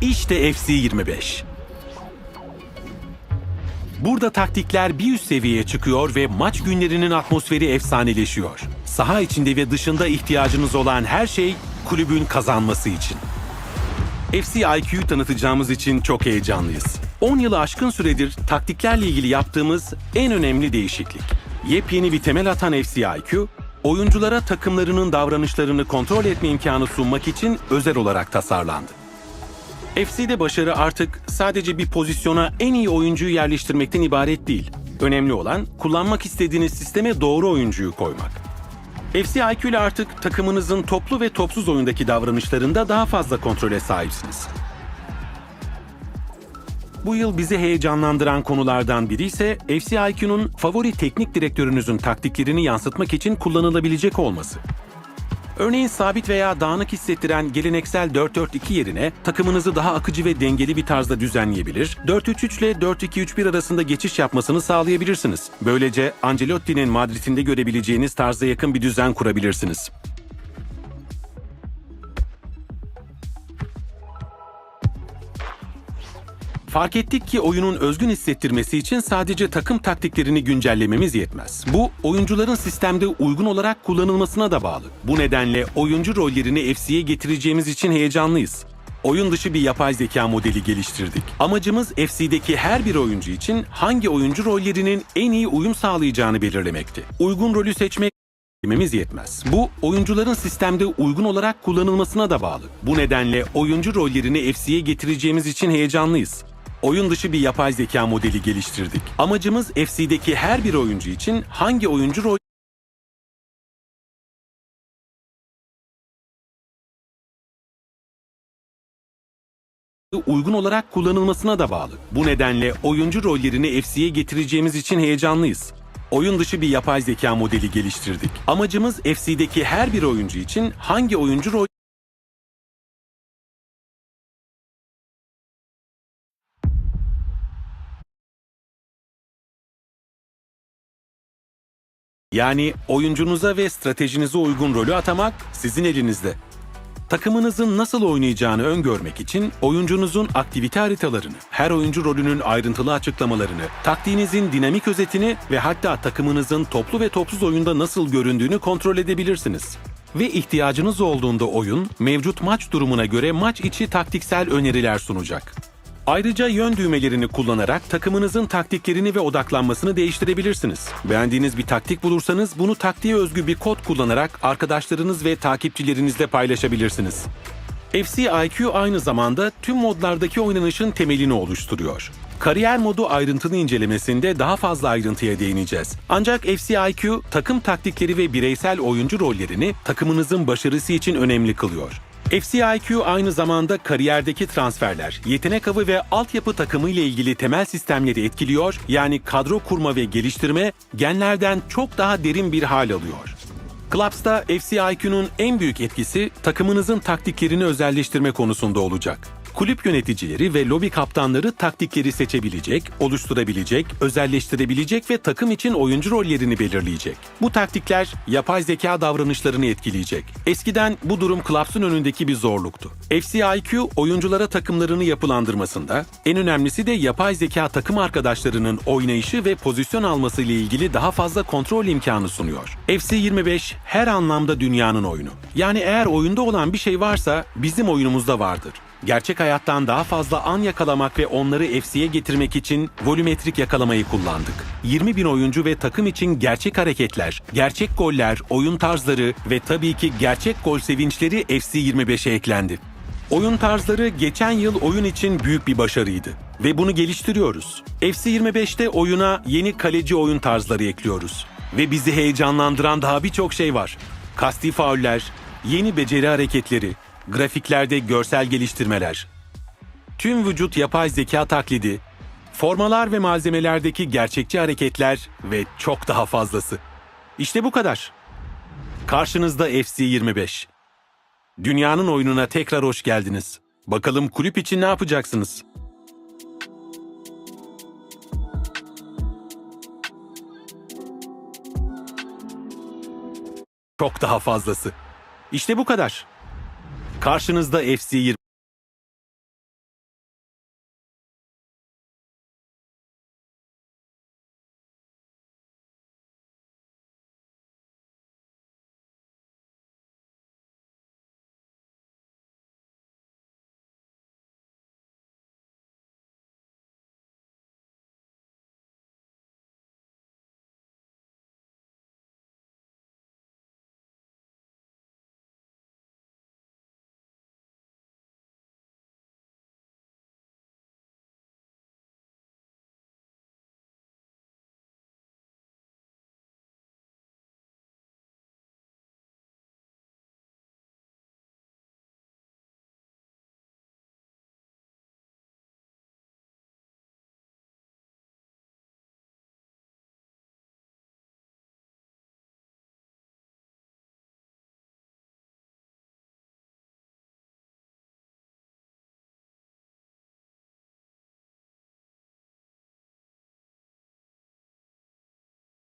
İşte FC 25. Burada taktikler bir üst seviyeye çıkıyor ve maç günlerinin atmosferi efsaneleşiyor. Saha içinde ve dışında ihtiyacınız olan her şey kulübün kazanması için. FC IQ'yu tanıtacağımız için çok heyecanlıyız. 10 yılı aşkın süredir taktiklerle ilgili yaptığımız en önemli değişiklik. Yepyeni bir temel atan FC IQ, oyunculara takımlarının davranışlarını kontrol etme imkanı sunmak için özel olarak tasarlandı. FC'de başarı artık sadece bir pozisyona en iyi oyuncuyu yerleştirmekten ibaret değil. Önemli olan kullanmak istediğiniz sisteme doğru oyuncuyu koymak. FC IQ ile artık takımınızın toplu ve topsuz oyundaki davranışlarında daha fazla kontrole sahipsiniz. Bu yıl bizi heyecanlandıran konulardan biri ise FC IQ'nun favori teknik direktörünüzün taktiklerini yansıtmak için kullanılabilecek olması. Örneğin sabit veya dağınık hissettiren geleneksel 4-4-2 yerine takımınızı daha akıcı ve dengeli bir tarzda düzenleyebilir, 4-3-3 ile 4-2-3-1 arasında geçiş yapmasını sağlayabilirsiniz. Böylece Ancelotti'nin Madrid'inde görebileceğiniz tarza yakın bir düzen kurabilirsiniz. Fark ettik ki oyunun özgün hissettirmesi için sadece takım taktiklerini güncellememiz yetmez. Bu, oyuncuların sistemde uygun olarak kullanılmasına da bağlı. Bu nedenle oyuncu rollerini FC'ye getireceğimiz için heyecanlıyız. Oyun dışı bir yapay zeka modeli geliştirdik. Amacımız FC'deki her bir oyuncu için hangi oyuncu rollerinin en iyi uyum sağlayacağını belirlemekti. Uygun rolü seçmek Dememiz yetmez. Bu, oyuncuların sistemde uygun olarak kullanılmasına da bağlı. Bu nedenle oyuncu rollerini FC'ye getireceğimiz için heyecanlıyız. Oyun dışı bir yapay zeka modeli geliştirdik. Amacımız FC'deki her bir oyuncu için hangi oyuncu rol uygun olarak kullanılmasına da bağlı. Bu nedenle oyuncu rollerini FC'ye getireceğimiz için heyecanlıyız. Oyun dışı bir yapay zeka modeli geliştirdik. Amacımız FC'deki her bir oyuncu için hangi oyuncu rol Yani oyuncunuza ve stratejinize uygun rolü atamak sizin elinizde. Takımınızın nasıl oynayacağını öngörmek için oyuncunuzun aktivite haritalarını, her oyuncu rolünün ayrıntılı açıklamalarını, taktiğinizin dinamik özetini ve hatta takımınızın toplu ve topsuz oyunda nasıl göründüğünü kontrol edebilirsiniz. Ve ihtiyacınız olduğunda oyun, mevcut maç durumuna göre maç içi taktiksel öneriler sunacak. Ayrıca yön düğmelerini kullanarak takımınızın taktiklerini ve odaklanmasını değiştirebilirsiniz. Beğendiğiniz bir taktik bulursanız bunu taktiğe özgü bir kod kullanarak arkadaşlarınız ve takipçilerinizle paylaşabilirsiniz. FC IQ aynı zamanda tüm modlardaki oynanışın temelini oluşturuyor. Kariyer modu ayrıntılı incelemesinde daha fazla ayrıntıya değineceğiz. Ancak FC IQ takım taktikleri ve bireysel oyuncu rollerini takımınızın başarısı için önemli kılıyor. FCIQ aynı zamanda kariyerdeki transferler, yetenek avı ve altyapı takımı ile ilgili temel sistemleri etkiliyor, yani kadro kurma ve geliştirme genlerden çok daha derin bir hal alıyor. Clubs'ta FCIQ'nun en büyük etkisi takımınızın taktiklerini özelleştirme konusunda olacak. Kulüp yöneticileri ve lobi kaptanları taktikleri seçebilecek, oluşturabilecek, özelleştirebilecek ve takım için oyuncu rollerini belirleyecek. Bu taktikler yapay zeka davranışlarını etkileyecek. Eskiden bu durum Clubs'un önündeki bir zorluktu. FCIQ oyunculara takımlarını yapılandırmasında, en önemlisi de yapay zeka takım arkadaşlarının oynayışı ve pozisyon alması ile ilgili daha fazla kontrol imkanı sunuyor. FC25 her anlamda dünyanın oyunu. Yani eğer oyunda olan bir şey varsa bizim oyunumuzda vardır. Gerçek hayattan daha fazla an yakalamak ve onları FC'ye getirmek için volümetrik yakalamayı kullandık. 20 bin oyuncu ve takım için gerçek hareketler, gerçek goller, oyun tarzları ve tabii ki gerçek gol sevinçleri FC25'e eklendi. Oyun tarzları geçen yıl oyun için büyük bir başarıydı ve bunu geliştiriyoruz. FC25'te oyuna yeni kaleci oyun tarzları ekliyoruz ve bizi heyecanlandıran daha birçok şey var. Kasti fauller, yeni beceri hareketleri, grafiklerde görsel geliştirmeler, tüm vücut yapay zeka taklidi, formalar ve malzemelerdeki gerçekçi hareketler ve çok daha fazlası. İşte bu kadar. Karşınızda FC25. Dünyanın oyununa tekrar hoş geldiniz. Bakalım kulüp için ne yapacaksınız? Çok daha fazlası. İşte bu kadar. Karşınızda FC20.